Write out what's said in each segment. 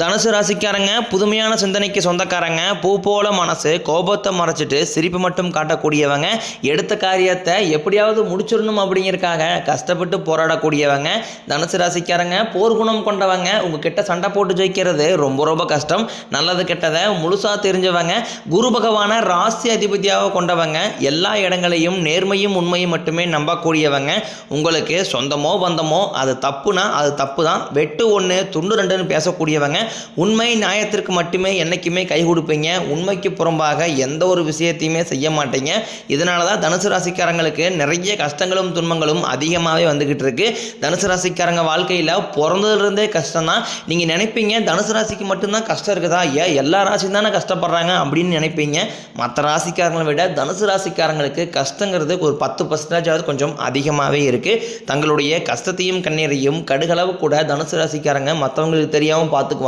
தனுசு ராசிக்காரங்க புதுமையான சிந்தனைக்கு சொந்தக்காரங்க பூ போல மனசு கோபத்தை மறைச்சிட்டு சிரிப்பு மட்டும் காட்டக்கூடியவங்க எடுத்த காரியத்தை எப்படியாவது முடிச்சிடணும் அப்படிங்கிறக்காக கஷ்டப்பட்டு போராடக்கூடியவங்க தனுசு ராசிக்காரங்க போர்க்குணம் கொண்டவங்க உங்ககிட்ட சண்டை போட்டு ஜெயிக்கிறது ரொம்ப ரொம்ப கஷ்டம். நல்லது கெட்டதை முழுசாக தெரிஞ்சவங்க குரு பகவானை ராசி அதிபதியாக கொண்டவங்க எல்லா இடங்களையும் நேர்மையும் உண்மையும் மட்டுமே நம்பக்கூடியவங்க. உங்களுக்கு சொந்தமோ பந்தமோ அது தப்புனா அது தப்பு தான் வெட்டு ஒன்று துண்டு ரெண்டுன்னு பேசக்கூடியவங்க. உண்மை நியாயத்திற்கு மட்டுமே என்றைக்குமே கை கொடுப்பீங்க. உண்மைக்கு புறம்பாக எந்த ஒரு விஷயத்தையுமே செய்ய மாட்டீங்க. இதனால தான் தனுசு ராசிக்காரங்களுக்கு நிறைய கஷ்டங்களும் துன்பங்களும் அதிகமாகவே வந்துக்கிட்டு இருக்கு. தனுசு ராசிக்காரங்க வாழ்க்கையில் பிறந்ததுலேருந்தே கஷ்டம் தான் நீங்கள் நினைப்பீங்க தனுசு ராசிக்கு மட்டும்தான் கஷ்டம் இருக்குதா? ஏன் எல்லா ராசியும் தானே கஷ்டப்படுறாங்க அப்படின்னு நினைப்பீங்க. மற்ற ராசிக்காரங்களை விட தனுசு ராசிக்காரங்களுக்கு கஷ்டங்கிறது ஒரு பத்து பர்சன்டேஜாவது கொஞ்சம் அதிகமாகவே இருக்குது தங்களுடைய கஷ்டத்தையும் கண்ணீரையும் கடுகளவு கூட தனுசு ராசிக்காரங்க மற்றவங்களுக்கு தெரியாமல் பார்த்துக்குவாங்க.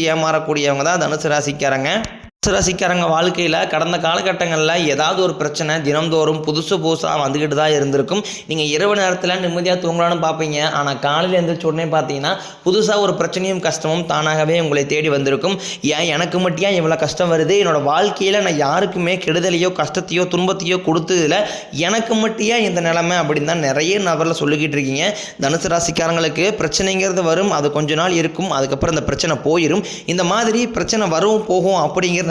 ஏமாறக்கூடியவங்க தான் தனுசு ராசிக்காரங்க. ராசிக்காரங்க வாழ்க்கையில் கடந்த காலகட்டங்களில் ஏதாவது ஒரு பிரச்சனை தினந்தோறும் புதுசு புதுசாக வந்துக்கிட்டு தான் இருந்திருக்கும். நீங்கள் இரவு நேரத்தில் நிம்மதியாக தூங்கலாம்னு பார்ப்பீங்க. ஆனால் காலையில் எழுந்திரிச்ச உடனே பார்த்தீங்கன்னா புதுசாக ஒரு பிரச்சனையும் கஷ்டமும் தானாகவே உங்களை தேடி வந்திருக்கும். ஏன் எனக்கு மட்டும் ஏன் இவ்வளோ கஷ்டம் வருது? என்னோடய வாழ்க்கையில் நான் யாருக்குமே கெடுதலையோ கஷ்டத்தையோ துன்பத்தையோ கொடுத்ததில்ல. எனக்கு மட்டும் ஏன் இந்த நிலைமை அப்படின்னு தான் நிறைய நபரில் சொல்லிக்கிட்டு இருக்கீங்க. தனுசு ராசிக்காரங்களுக்கு பிரச்சனைங்கிறது வரும் அது கொஞ்ச நாள் இருக்கும் அதுக்கப்புறம் இந்த பிரச்சனை போயிடும் இந்த மாதிரி பிரச்சனை வரும் போகும் அப்படிங்கிற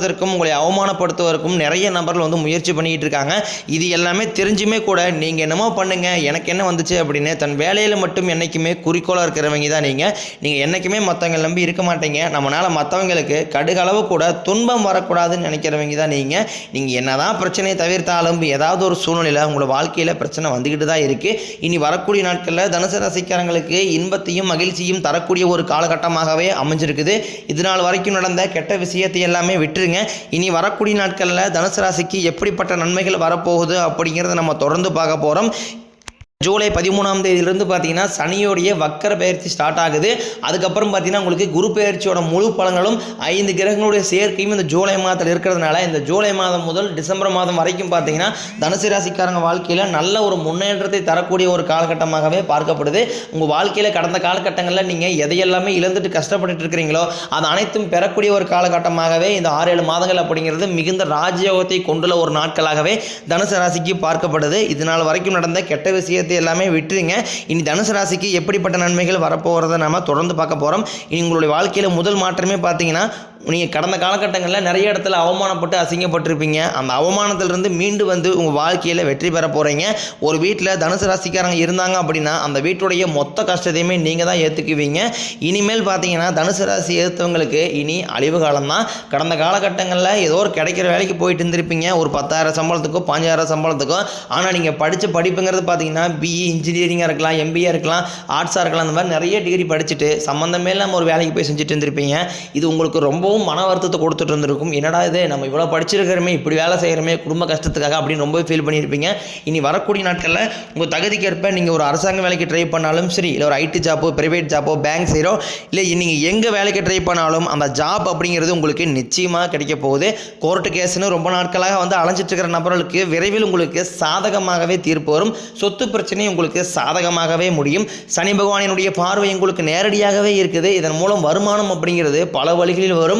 தடுப்பதற்கும் உங்களை அவமானப்படுத்துவதற்கும் நிறைய நபர்கள் வந்து முயற்சி பண்ணிக்கிட்டு இருக்காங்க. இது எல்லாமே தெரிஞ்சுமே கூட நீங்கள் என்னமோ பண்ணுங்க எனக்கு என்ன வந்துச்சு அப்படின்னு தன் வேலையில் மட்டும் என்றைக்குமே குறிக்கோளாக இருக்கிறவங்க தான் நீங்கள் நீங்கள் என்றைக்குமே மற்றவங்க நம்பி இருக்க மாட்டீங்க. நம்மளால் மற்றவங்களுக்கு கடுகளவு கூட துன்பம் வரக்கூடாதுன்னு நினைக்கிறவங்க தான் நீங்கள் நீங்கள் என்னதான் பிரச்சனையை தவிர்த்தாலும் ஏதாவது ஒரு சூழ்நிலையில் உங்களோட வாழ்க்கையில் பிரச்சனை வந்துக்கிட்டு தான் இருக்குது இனி வரக்கூடிய நாட்களில் தனுசு ரசிக்காரங்களுக்கு இன்பத்தையும் மகிழ்ச்சியும் தரக்கூடிய ஒரு காலகட்டமாகவே அமைஞ்சிருக்குது. இது நாள் வரைக்கும் நடந்த கெட்ட விஷயத்தை எல்லாமே விட்டுருங்க. இனி வரக்கூடிய நாட்களில் தனுசு ராசிக்கு எப்படிப்பட்ட நன்மைகள் வரப்போகுது அப்படிங்கிறத நம்ம தொடர்ந்து பார்க்க போகிறோம் ஜூலை பதிமூணாம் தேதியிலிருந்து பார்த்தீங்கன்னா சனியோடைய வக்கர பயிற்சி ஸ்டார்ட் ஆகுது. அதுக்கப்புறம் பார்த்தீங்கன்னா உங்களுக்கு குரு பயிற்சியோட முழு பலன்களும் ஐந்து கிரகங்களுடைய சேர்க்கையும் இந்த ஜூலை மாதத்தில் இருக்கிறதுனால இந்த ஜூலை மாதம் முதல் டிசம்பர் மாதம் வரைக்கும் பார்த்தீங்கன்னா தனுசு ராசிக்காரங்க வாழ்க்கையில் நல்ல ஒரு முன்னேற்றத்தை தரக்கூடிய ஒரு காலகட்டமாகவே பார்க்கப்படுது. உங்கள் வாழ்க்கையில் கடந்த காலகட்டங்களில் நீங்கள் எதையெல்லாமே இழந்துட்டு கஷ்டப்பட்டு இருக்கிறீங்களோ அது அனைத்தும் பெறக்கூடிய ஒரு காலகட்டமாகவே இந்த ஆறு ஏழு மாதங்கள் அப்படிங்கிறது மிகுந்த ராஜயோகத்தை கொண்டுள்ள ஒரு நாட்களாகவே தனுசு ராசிக்கு பார்க்கப்படுது. இது நாள் வரைக்கும் நடந்த கெட்ட விஷயத்தை எல்லாமே விட்டுருங்க. இனி தனுசு ராசிக்கு எப்படிப்பட்ட நன்மைகள் வரப்போகிறத நாம தொடர்ந்து பார்க்க போகிறோம் இனி உங்களுடைய வாழ்க்கையில் முதல் மாற்றமே பார்த்தீங்கன்னா நீங்கள் கடந்த காலகட்டங்களில் நிறைய இடத்துல அவமானப்பட்டு அசிங்கப்பட்டிருப்பீங்க. அந்த அவமானத்திலிருந்து மீண்டு வந்து உங்கள் வாழ்க்கையில் வெற்றி பெற போகிறீங்க ஒரு வீட்டில் தனுசு ராசிக்காரங்க இருந்தாங்க அப்படின்னா அந்த வீட்டுடைய மொத்த கஷ்டத்தையுமே நீங்கள் தான் ஏற்றுக்குவீங்க இனிமேல் பார்த்தீங்கன்னா தனுசு ராசி ஏற்றவங்களுக்கு இனி அழிவு காலம் தான் கடந்த காலகட்டங்களில் ஏதோ ஒரு கிடைக்கிற வேலைக்கு போயிட்டு இருந்திருப்பீங்க. ஒரு பத்தாயிரம் சம்பளத்துக்கோ பாஞ்சாயிரம் சம்பளத்துக்கோ. ஆனால் நீங்கள் படித்த படிப்புங்கிறது பார்த்தீங்கன்னா பிஇ இன்ஜினியரிங்காக இருக்கலாம் எம்பிஏ இருக்கலாம் ஆர்ட்ஸாக இருக்கலாம் அந்த மாதிரி நிறைய டிகிரி படிச்சுட்டு சம்மந்தமே இல்லாமல் ஒரு வேலைக்கு போய் செஞ்சுட்டு இருந்திருப்பீங்க. இது உங்களுக்கு ரொம்ப ரொம்பவும் மன வருத்தத்தை கொடுத்துட்டு இருந்திருக்கும். என்னடா இது? நம்ம இவ்வளோ படிச்சிருக்கிறோமே இப்படி வேலை செய்கிறோமே குடும்ப கஷ்டத்துக்காக அப்படின்னு ரொம்ப ஃபீல் பண்ணியிருப்பீங்க. இனி வரக்கூடிய நாட்களில் உங்கள் தகுதிக்கேற்ப நீங்கள் ஒரு அரசாங்க வேலைக்கு ட்ரை பண்ணாலும் சரி இல்லை ஒரு ஐடி ஜாப்போ ப்ரைவேட் ஜாப்போ பேங்க் செய்கிறோ இல்லை நீங்கள் எங்கே வேலைக்கு ட்ரை பண்ணாலும் அந்த ஜாப் அப்படிங்கிறது உங்களுக்கு நிச்சயமாக கிடைக்க போகுது. கோர்ட்டு கேஸ்னு ரொம்ப நாட்களாக வந்து அலைஞ்சிட்டு இருக்கிற நபர்களுக்கு விரைவில் உங்களுக்கு சாதகமாகவே தீர்ப்பு வரும். சொத்து பிரச்சனை உங்களுக்கு சாதகமாகவே முடியும். சனி பகவானினுடைய பார்வை உங்களுக்கு நேரடியாகவே இருக்குது. இதன் மூலம் வருமானம் அப்படிங்கிறது பல வழிகளில் வரும்.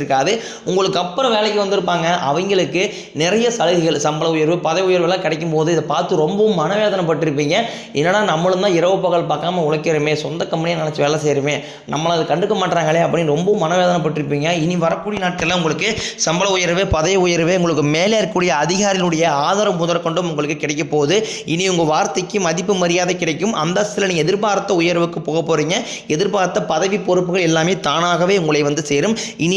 கிடைச்சிருக்காது உங்களுக்கு அப்புறம் வேலைக்கு வந்திருப்பாங்க. அவங்களுக்கு நிறைய சலுகைகள் சம்பள உயர்வு பதவி உயர்வுலாம் கிடைக்கும் போது இதை பார்த்து ரொம்பவும் மனவேதனைப்பட்டிருப்பீங்க. என்னடா நம்மளும் தான் இரவு பகல் பார்க்காம உழைக்கிறோமே சொந்த கம்பெனியை நினச்சி வேலை செய்கிறோமே நம்மளை அது கண்டுக்க மாட்டாங்களே அப்படின்னு ரொம்பவும் மனவேதனைப்பட்டிருப்பீங்க. இனி வரக்கூடிய நாட்களில் உங்களுக்கு சம்பள உயர்வு பதவி உயர்வு உங்களுக்கு மேலே இருக்கக்கூடிய அதிகாரிகளுடைய ஆதரவு முதற்கொண்டும் உங்களுக்கு கிடைக்க போகுது. இனி உங்கள் வார்த்தைக்கு மதிப்பு மரியாதை கிடைக்கும். அந்தஸ்தில் நீங்கள் எதிர்பார்த்த உயர்வுக்கு போக போகிறீங்க எதிர்பார்த்த பதவி பொறுப்புகள் எல்லாமே தானாகவே உங்களை வந்து சேரும். இனி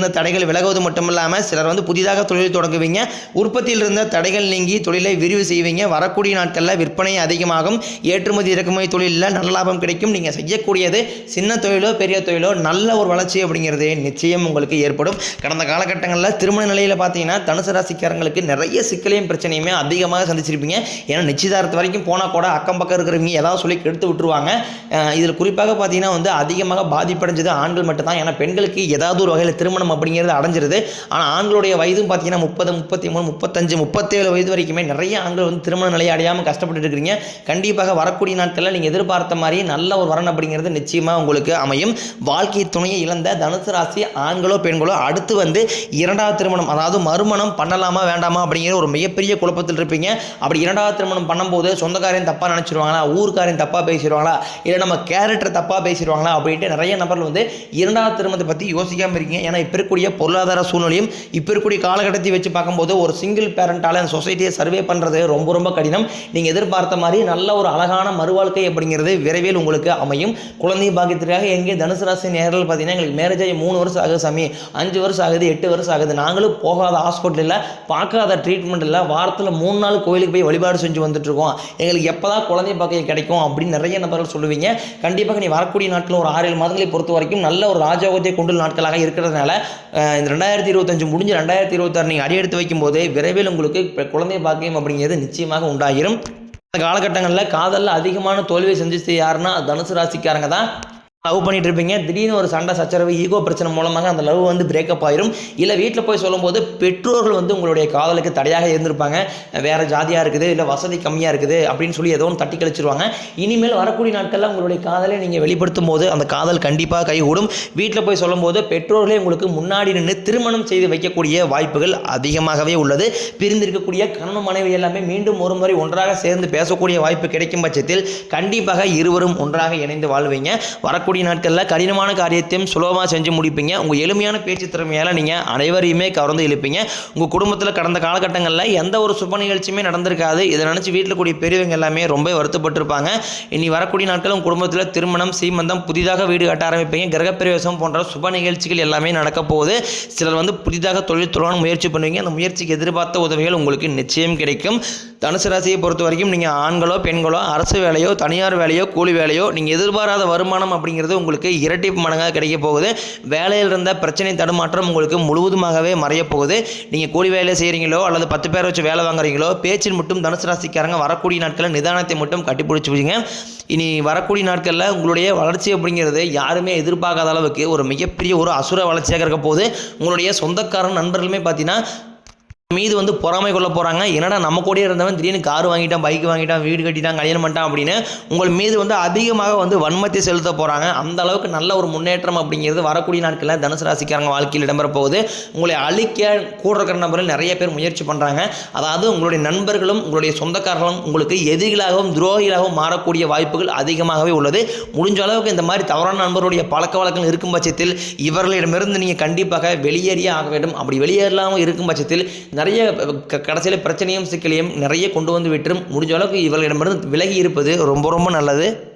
தடைகள் விலகுவது மட்டுமில்லாமல் சிலர் வந்து புதிதாக தொழில் தொடங்குவீங்க. உற்பத்தியில் இருந்த தடைகள் நீங்கி தொழிலை விரிவு செய்வீங்க. வரக்கூடிய நாட்களில் விற்பனை அதிகமாகும். ஏற்றுமதி இறக்குமதி தொழிலில் நல்ல லாபம் கிடைக்கும். நீங்கள் செய்யக்கூடியது சின்ன தொழிலோ பெரிய தொழிலோ நல்ல ஒரு வளர்ச்சி அப்படிங்கிறது நிச்சயம் உங்களுக்கு ஏற்படும். கடந்த காலகட்டங்களில் திருமண நிலையில் பார்த்தீங்கன்னா தனுசு ராசிக்காரங்களுக்கு நிறைய சிக்கலையும் பிரச்சனையுமே அதிகமாக சந்திச்சிருப்பீங்க. ஏன்னா நிச்சயதார்த்தம் வரைக்கும் போனால் கூட அக்கம் பக்கம் இருக்கிறவங்க ஏதாவது சொல்லி கெடுத்து விட்டுருவாங்க. இதில் குறிப்பாக பார்த்தீங்கன்னா வந்து அதிகமாக பாதிப்படைஞ்சது ஆண்கள் மட்டும்தான். ஏன்னா பெண்களுக்கு ஏதாவது ஒரு வகையில் திருமணம் அப்படிங்கிறது அடைஞ்சிருது. ஆனால் ஆண்களுடைய வயதும் பார்த்தீங்கன்னா முப்பது முப்பத்தி மூணு முப்பத்தஞ்சு முப்பத்தேழு வயது வரைக்குமே நிறைய ஆண்கள் வந்து திருமண நிலையை அடையாமல் கஷ்டப்பட்டு இருக்கிறீங்க. கண்டிப்பாக வரக்கூடிய நாட்களில் நீங்கள் எதிர்பார்த்த மாதிரி நல்ல ஒரு வரன் அப்படிங்கிறது நிச்சயமாக உங்களுக்கு அமையும். வாழ்க்கை துணையை இழந்த தனுசு ராசி ஆண்களோ பெண்களோ அடுத்து வந்து இரண்டாவது திருமணம் அதாவது மறுமணம் பண்ணலாமா வேண்டாமா அப்படிங்கிற ஒரு மிகப்பெரிய குழப்பத்தில் இருப்பீங்க. அப்படி இரண்டாவது திருமணம் பண்ணும்போது சொந்தக்காரையும் தப்பாக நினச்சிருவாங்களா ஊருக்காரையும் தப்பாக பேசிடுவாங்களா இல்லை நம்ம கேரக்டர் தப்பாக பேசிடுவாங்களா அப்படின்ட்டு நிறைய நபர்கள் வந்து இரண்டாவது திருமணத்தை பற்றி யோசிக்காமல் இருக்கீங்க. ஏன்னா இப்போ இருக்கக்கூடிய பொருளாதார சூழ்நிலையும் இப்போ இருக்கக்கூடிய காலகட்டத்தை வச்சு பார்க்கும்போது ஒரு சிங்கிள் பேரண்டால் அந்த சொசைட்டியை சர்வே பண்ணுறது ரொம்ப ரொம்ப கடினம். நீங்கள் எதிர்பார்த்த மாதிரி நல்ல ஒரு அழகான மறுவாழ்க்கை அப்படிங்கிறது விரைவில் உங்களுக்கு அமையும். குழந்தை பாக்கியத்திற்காக எங்கே தனுசு ராசி நேரில் பார்த்தீங்கன்னா எங்களுக்கு மேரேஜ் ஆகி மூணு வருஷம் ஆகுது சாமி. அஞ்சு வருஷம் ஆகுது எட்டு வருஷம் ஆகுது. நாங்களும் போகாத ஹாஸ்பிட்டலில் பார்க்காத ட்ரீட்மெண்ட் இல்லை வாரத்தில் மூணு நாள் கோயிலுக்கு போய் வழிபாடு செஞ்சு வந்துட்டுருக்கோம் எங்களுக்கு எப்போ தான் குழந்தை பாக்கியம் கிடைக்கும் அப்படின்னு நிறைய நபர்கள் சொல்லுவீங்க. கண்டிப்பாக நீ வரக்கூடிய நாட்கள் ஒரு ஆறு ஏழு மாதங்களை பொறுத்த வரைக்கும் நல்ல ஒரு ராஜயோகத்தை கொண்டு நாட்களாக இருக்கிறதுனால இந்த ரெண்டாயிரத்தி இருபத்தஞ்சு முடிஞ்சு ரெண்டாயிரத்தி இருபத்தாறு நீங்கள் அடியெடுத்து வைக்கும்போது விரைவில் உங்களுக்கு குழந்தை பாக்கியம் அப்படிங்கிறது நிச்சயமாக உண்டாயிரும் இந்த காலகட்டங்களில் காதலில் அதிகமான தோல்வியை செஞ்சு யாருன்னா தனுசு ராசிக்காரங்க தான். லவ் பண்ணிட்டு இருப்பீங்க திடீர்னு ஒரு சண்டை சச்சரவு ஈகோ பிரச்சனை மூலமாக அந்த லவ் வந்து பிரேக்கப் ஆயிரும். இல்லை வீட்டில் போய் சொல்லும்போது பெற்றோர்கள் வந்து உங்களுடைய காதலுக்கு தடையாக இருந்திருப்பாங்க. வேற ஜாதியாக இருக்குது இல்லை வசதி கம்மியாக இருக்குது அப்படின்னு சொல்லி ஏதோ ஒன்று தட்டி கழிச்சிருவாங்க. இனிமேல் வரக்கூடிய நாட்களில் உங்களுடைய காதலை நீங்கள் வெளிப்படுத்தும் போது அந்த காதல் கண்டிப்பாக கைகூடும். வீட்டில் போய் சொல்லும்போது பெற்றோர்களே உங்களுக்கு முன்னாடி நின்று திருமணம் செய்து வைக்கக்கூடிய வாய்ப்புகள் அதிகமாகவே உள்ளது. பிரிந்திருக்கக்கூடிய கணவன் மனைவி எல்லாமே மீண்டும் ஒரு முறை ஒன்றாக சேர்ந்து பேசக்கூடிய வாய்ப்பு கிடைக்கும் பட்சத்தில் கண்டிப்பாக இருவரும் ஒன்றாக இணைந்து வாழ்வீங்க. வரக்கூடிய நாட்களில் கடினமான காரியத்தையும் சுலபமாக செஞ்சு முடிப்பீங்க. உங்கள் எளிமையான பேச்சு திறமையால் நீங்கள் அனைவரையுமே கவர்ந்து இழுப்பீங்க. உங்கள் குடும்பத்தில் கடந்த காலகட்டங்களில் எந்த ஒரு சுப நிகழ்ச்சியுமே நடந்திருக்காது. இதை நினச்சி வீட்டில் கூடிய பெரியவங்க எல்லாமே ரொம்ப வருத்தப்பட்டிருப்பாங்க. இனி வரக்கூடிய நாட்கள் உங்கள் குடும்பத்தில் திருமணம் சீமந்தம் புதிதாக வீடு கட்ட ஆரம்பிப்பீங்க. கிரகப்பிரவேசம் போன்ற சுப நிகழ்ச்சிகள் எல்லாமே நடக்க போகுது. சிலர் வந்து புதிதாக தொழில் தொடர முயற்சி பண்ணுவீங்க. அந்த முயற்சிக்கு எதிர்பார்த்த உதவிகள் உங்களுக்கு நிச்சயம் கிடைக்கும். தனுசு ராசியை பொறுத்த வரைக்கும் நீங்கள் ஆண்களோ பெண்களோ அரசு வேலையோ தனியார் வேலையோ கூலி வேலையோ நீங்கள் எதிர்பாராத வருமானம் அப்படிங்கிறது உங்களுக்கு இரட்டிப்பு மடங்காக கிடைக்க போகுது. வேலையில் இருந்த பிரச்சனை தடுமாற்றம் உங்களுக்கு முழுவதுமாகவே மறைய போகுது. நீங்கள் கூலி வேலை செய்கிறீங்களோ அல்லது பத்து பேர் வச்சு வேலை வாங்குறீங்களோ பேச்சில் மட்டும் தனுசு ராசிக்காரங்க வரக்கூடிய நாட்களில் நிதானத்தை மட்டும் கட்டிப்பிடிச்சு வச்சுங்க இனி வரக்கூடிய நாட்களில் உங்களுடைய வளர்ச்சி அப்படிங்கிறது யாருமே எதிர்பார்க்காத அளவுக்கு ஒரு மிகப்பெரிய ஒரு அசுர வளர்ச்சியாக இருக்க போகுது. உங்களுடைய சொந்தக்காரன் நண்பர்களுமே பார்த்தீங்கன்னா மீது வந்து பொறாமை கொள்ள போகிறாங்க என்னடா நம்ம கூட இருந்தவன் திடீர்னு கார் வாங்கிட்டான் பைக் வாங்கிட்டான் வீடு கட்டிட்டான் கல்யாணம் பண்ணிட்டான் அப்படின்னு உங்கள் மீது வந்து அதிகமாக வந்து வன்மத்தை செலுத்த போகிறாங்க அந்த அளவுக்கு நல்ல ஒரு முன்னேற்றம் அப்படிங்கிறது வரக்கூடிய நாட்களில் தனுசு ராசிக்காரங்க வாழ்க்கையில் இடம்பெற போகுது உங்களை அழிக்க கூட இருக்கிற நபர்கள் நிறைய பேர் முயற்சி பண்ணுறாங்க அதாவது உங்களுடைய நண்பர்களும் உங்களுடைய சொந்தக்காரர்களும் உங்களுக்கு எதிரிகளாகவும் துரோகிகளாகவும் மாறக்கூடிய வாய்ப்புகள் அதிகமாகவே உள்ளது. முடிஞ்ச அளவுக்கு இந்த மாதிரி தவறான நண்பருடைய பழக்க வழக்கங்கள் இருக்கும் பட்சத்தில் இவர்களிடமிருந்து நீங்கள் கண்டிப்பாக வெளியேறியே ஆக வேண்டும். அப்படி வெளியேறலாமல் இருக்கும் பட்சத்தில் இந்த நிறைய கடைசியில் பிரச்சனையும் சிக்கலையும் நிறைய கொண்டு வந்து விட்டுரும். முடிஞ்ச அளவுக்கு இவர்களிடமிருந்து விலகி இருப்பது ரொம்ப ரொம்ப நல்லது.